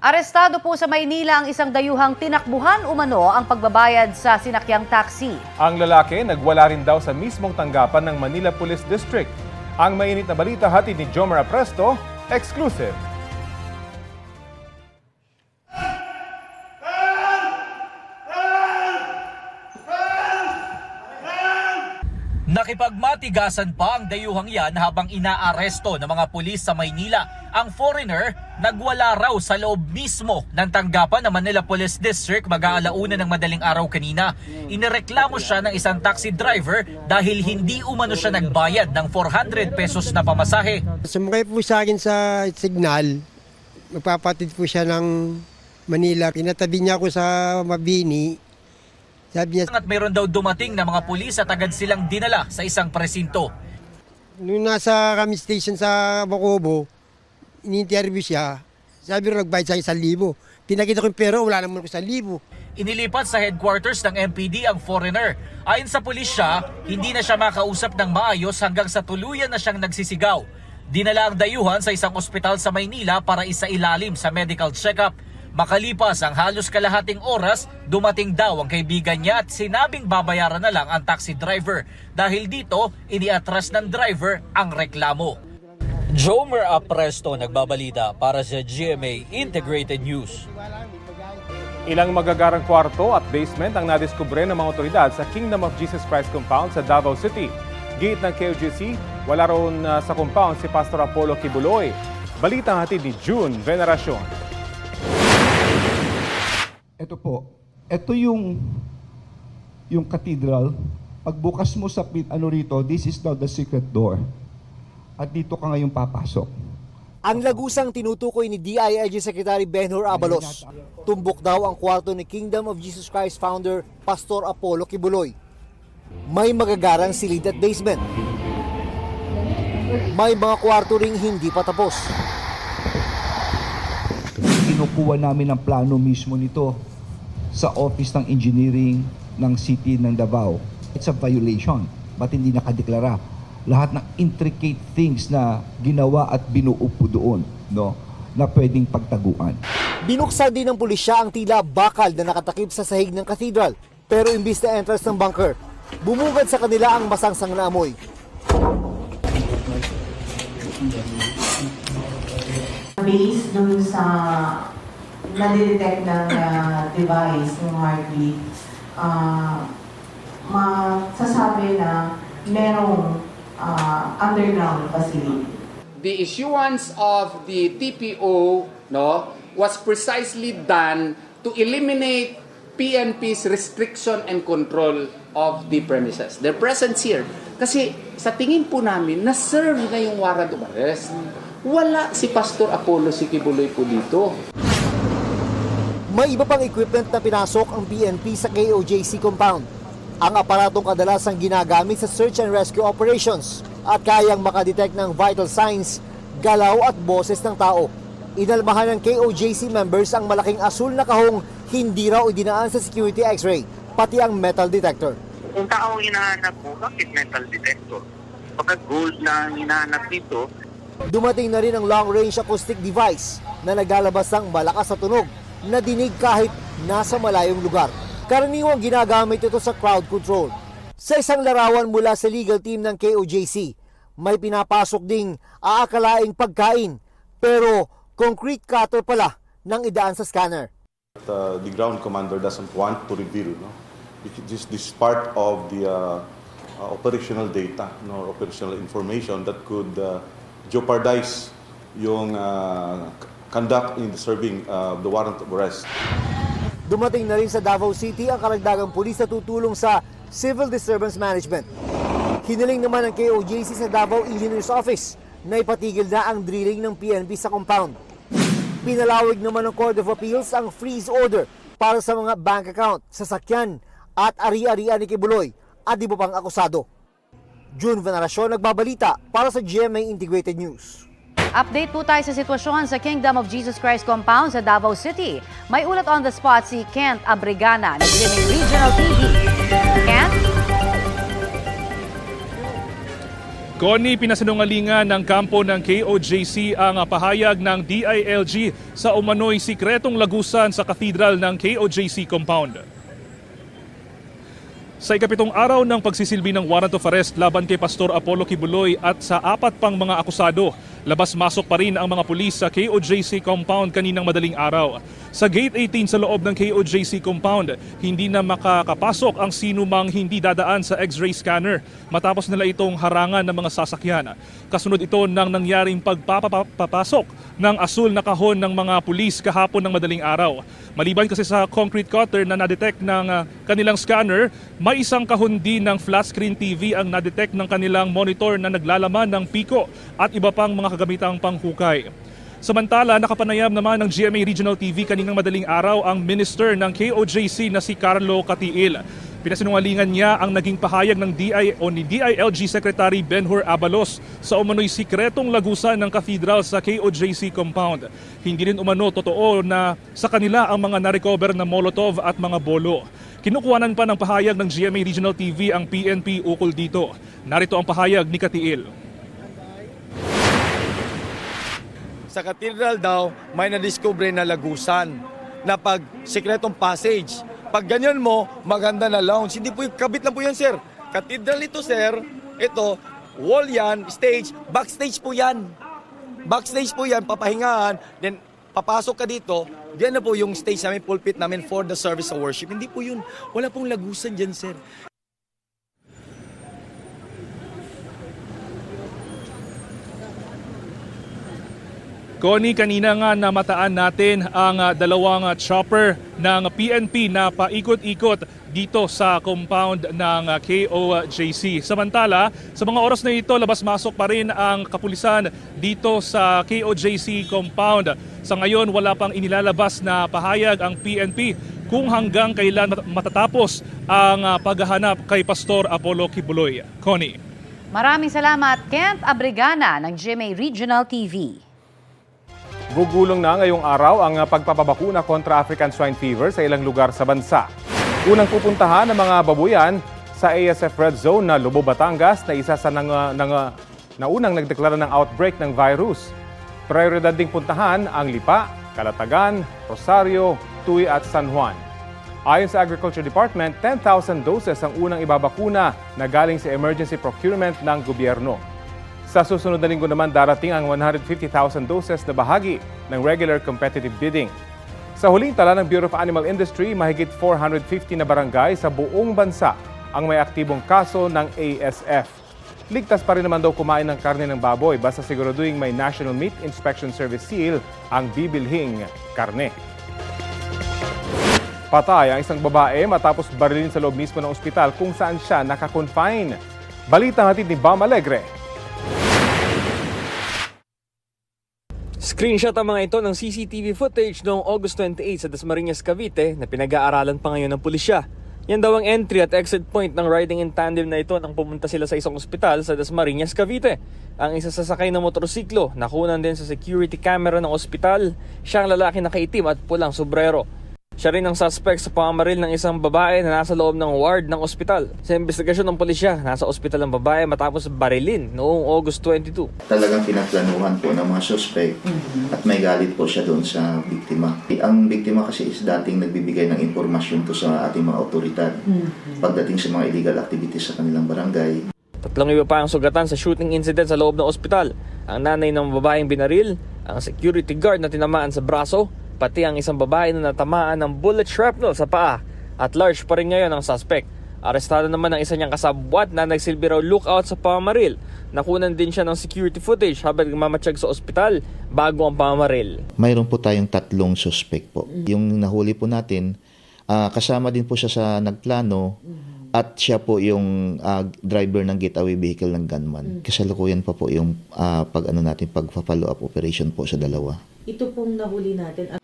Arestado po sa Maynila ang isang dayuhang tinakbuhan umano ang pagbabayad sa sinakyang taxi. Ang lalaki nagwala rin daw sa mismong tanggapan ng Manila Police District. Ang mainit na balita hatid ni Jomar Presto, exclusive. Nakipagmatigasan pa ang dayuhang yan habang inaaresto ng mga pulis sa Maynila. Ang foreigner nagwala raw sa loob mismo ng tanggapan ng Manila Police District mag-aalauna ng madaling araw kanina. Inireklamo siya ng isang taxi driver dahil hindi umano siya nagbayad ng 400 pesos na pamasahe. Sumakay po sa akin sa signal. Magpapatid po siya ng Manila. Pinatabi niya ako sa Mabini. Sabi niya, At mayroon daw dumating na mga pulis at agad silang dinala sa isang presinto. nung nasa kami station sa Bacobo, ini-interview siya. Sabi rin nagbayad sa akin 1,000. Pinakita ko yung pera, wala naman ko 1,000. Inilipat sa headquarters ng MPD ang foreigner. Ayon sa pulisya, hindi na siya makausap ng maayos hanggang sa tuluyan na siyang nagsisigaw. Dinala ang dayuhan sa isang ospital sa Maynila para isailalim sa medical check-up. Makalipas ang halos kalahating oras, dumating daw ang kaibigan niya at sinabing babayaran na lang ang taxi driver. Dahil dito, iniatras ng driver ang reklamo. Jomer Apresto nagbabalita para sa GMA Integrated News. Ilang magagarang kwarto at basement ang nadiskubre ng mga otoridad sa Kingdom of Jesus Christ compound sa Davao City. Gate ng KOGC, wala roon uh, sa compound si Pastor Apollo Kibuloy. Balitang hatid ni June Veneracion. Ito po, ito yung yung cathedral. Pagbukas mo sa ano rito, this is now the secret door. At dito ka ngayon papasok. Ang lagusang tinutukoy ni DILG Secretary Benhur Abalos. Tumbok daw ang kwarto ni Kingdom of Jesus Christ founder Pastor Apollo Kibuloy. May magagarang silid at basement. May mga kwarto ring hindi pa tapos. Kinukuha namin ang plano mismo nito sa Office ng Engineering ng City ng Davao. It's a violation. Ba't hindi nakadeklara? Lahat ng intricate things na ginawa at binuupo doon, no? na pwedeng pagtaguan. Binuksan din ng pulisya ang tila bakal na nakatakip sa sahig ng cathedral. Pero imbis na entrance ng bunker, bumungad sa kanila ang masangsang na amoy. based dun sa nadidetect ng ah, device, ng heartbeat, ah masasabi na merong underground facility. the issuance of the TPO no was precisely done to eliminate PNP's restriction and control of the premises. Their presence here. Kasi sa tingin po namin, na-serve na yung warrant of arrest. Wala si Pastor Apollo si Kibuloy po dito. May iba pang equipment na pinasok ang PNP sa KOJC compound. Ang aparatong kadalasang ginagamit sa search and rescue operations at kayang makadetect ng vital signs, galaw at boses ng tao. Inalmahan ng KOJC members ang malaking asul na kahong hindi raw idinaan sa security x-ray, pati ang metal detector. Kung tao hinahanap mo, bakit metal detector? Pagka gold na hinahanap dito, Dumating na rin ang long-range acoustic device na naglalabas ng malakas na tunog na dinig kahit nasa malayong lugar. Karaniwang ginagamit ito sa crowd control. Sa isang larawan mula sa legal team ng KOJC, may pinapasok ding aakalaing pagkain pero concrete cutter pala ng idaan sa scanner. uh, the ground commander doesn't want to reveal. No? This, this is part of the uh, uh, operational data, no, operational information that could uh, jeopardize yung uh, conduct in the serving uh, the warrant of arrest. Dumating na rin sa Davao City ang karagdagang pulis na tutulong sa Civil Disturbance Management. Hiniling naman ng KOJC sa Davao Engineers Office na ipatigil na ang drilling ng PNP sa compound. Pinalawig naman ng Court of Appeals ang freeze order para sa mga bank account, sasakyan at ari-arian ni Kibuloy at iba pang akusado. June Veneracion nagbabalita para sa GMA Integrated News. Update po tayo sa sitwasyon sa Kingdom of Jesus Christ compound sa Davao City. May ulat on the spot si Kent Abrigana ng Regional TV. Kent? Connie, pinasinungalingan ng kampo ng KOJC ang pahayag ng DILG sa umano'y sikretong lagusan sa katedral ng KOJC compound. Sa ikapitong araw ng pagsisilbi ng warrant of arrest laban kay Pastor Apollo Kibuloy at sa apat pang mga akusado, labas-masok pa rin ang mga pulis sa KOJC compound kaninang madaling araw. Sa Gate 18 sa loob ng KOJC compound, hindi na makakapasok ang sino mang hindi dadaan sa X-ray scanner matapos nila itong harangan ng mga sasakyan. Kasunod ito ng nangyaring pagpapapasok ng asul na kahon ng mga pulis kahapon ng madaling araw. Maliban kasi sa concrete cutter na na-detect ng ah, kanilang scanner, may isang kahon din ng flat screen TV ang na-detect ng kanilang monitor na naglalaman ng piko at iba pang mga kagamitang panghukay. Samantala, nakapanayam naman ng GMA Regional TV kaninang madaling araw ang minister ng KOJC na si Carlo Katiil. Pinasinungalingan niya ang naging pahayag ng DI o ni DILG Secretary Benhur Abalos sa umano'y sikretong lagusan ng cathedral sa KOJC compound. Hindi rin umano totoo na sa kanila ang mga narecover na Molotov at mga bolo. Kinukuhanan pa ng pahayag ng GMA Regional TV ang PNP ukol dito. Narito ang pahayag ni Katiil. sa cathedral daw may nadiscover na lagusan na pag sikretong passage. Pag ganyan mo, maganda na lounge. Hindi po kabit lang po yan, sir. Cathedral ito, sir. Ito, wall yan, stage, backstage po yan. Backstage po yan, papahingahan, then papasok ka dito, diyan na po yung stage namin, pulpit namin for the service of worship. Hindi po yun. Wala pong lagusan dyan, sir. Connie, kanina nga namataan natin ang ah, dalawang ah, chopper ng PNP na paikot-ikot dito sa compound ng ah, KOJC. Samantala, sa mga oras na ito, labas-masok pa rin ang kapulisan dito sa KOJC compound. Sa ngayon, wala pang inilalabas na pahayag ang PNP kung hanggang kailan mat- matatapos ang ah, paghahanap kay Pastor Apollo Kibuloy. Connie. Maraming salamat, Kent Abrigana ng GMA Regional TV. Gugulong na ngayong araw ang pagpapabakuna kontra African swine fever sa ilang lugar sa bansa. Unang pupuntahan ng mga babuyan sa ASF Red Zone na Lobo, Batangas na isa sa nang, nang, naunang nagdeklara ng outbreak ng virus. Prioridad ding puntahan ang Lipa, Calatagan, Rosario, Tuy at San Juan. Ayon sa Agriculture Department, 10,000 doses ang unang ibabakuna na galing sa emergency procurement ng gobyerno. Sa susunod na linggo naman darating ang 150,000 doses na bahagi ng regular competitive bidding. Sa huling tala ng Bureau of Animal Industry, mahigit 450 na barangay sa buong bansa ang may aktibong kaso ng ASF. Ligtas pa rin naman daw kumain ng karne ng baboy basta siguraduhin may National Meat Inspection Service seal ang bibilhing karne. Patay ang isang babae matapos barilin sa loob mismo ng ospital kung saan siya nakakonfine. Balita hatid ni Bam Alegre. Screenshot ang mga ito ng CCTV footage noong August 28 sa Dasmariñas, Cavite na pinag-aaralan pa ngayon ng pulisya. Yan daw ang entry at exit point ng riding in tandem na ito nang pumunta sila sa isang ospital sa Dasmariñas, Cavite. Ang isa sa sakay ng motorsiklo, nakunan din sa security camera ng ospital, siya ang lalaki na kaitim at pulang sobrero. Siya rin ang suspect sa pamamaril ng isang babae na nasa loob ng ward ng ospital. Sa investigasyon ng pulisya, nasa ospital ang babae matapos barilin noong August 22. talagang pinaplanuhan po ng mga suspect at may galit po siya doon sa biktima. Ang biktima kasi is dating nagbibigay ng impormasyon to sa ating mga otoridad pagdating sa mga illegal activities sa kanilang barangay. Tatlong iba pa ang sugatan sa shooting incident sa loob ng ospital. Ang nanay ng babaeng binaril, ang security guard na tinamaan sa braso, pati ang isang babae na natamaan ng bullet shrapnel sa paa. At large pa rin ngayon ang suspect. Arestado naman ang isa niyang kasabwat na nagsilbi raw lookout sa pamamaril. Nakunan din siya ng security footage habang mamatsyag sa ospital bago ang pamamaril. Mayroon po tayong tatlong suspect po. Yung nahuli po natin, ah, kasama din po siya sa nagplano at siya po yung ah, driver ng getaway vehicle ng gunman. Kasalukuyan pa po yung ah, pag ano natin pag-follow up operation po sa dalawa. Ito pong nahuli natin.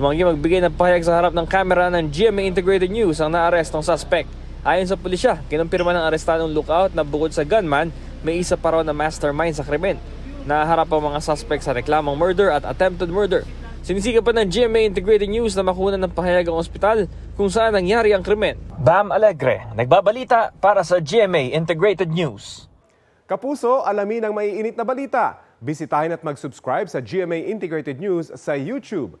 Tumanggi magbigay ng pahayag sa harap ng kamera ng GMA Integrated News ang naarestong suspect. Ayon sa pulisya, kinumpirma ng arestadong lookout na bukod sa gunman, may isa pa raw na mastermind sa krimen. Naharap ang mga suspect sa reklamong murder at attempted murder. Sinisikap pa ng GMA Integrated News na makuha ng pahayag ang ospital kung saan nangyari ang krimen. Bam Alegre, nagbabalita para sa GMA Integrated News. Kapuso, alamin ang maiinit na balita. Bisitahin at mag-subscribe sa GMA Integrated News sa YouTube.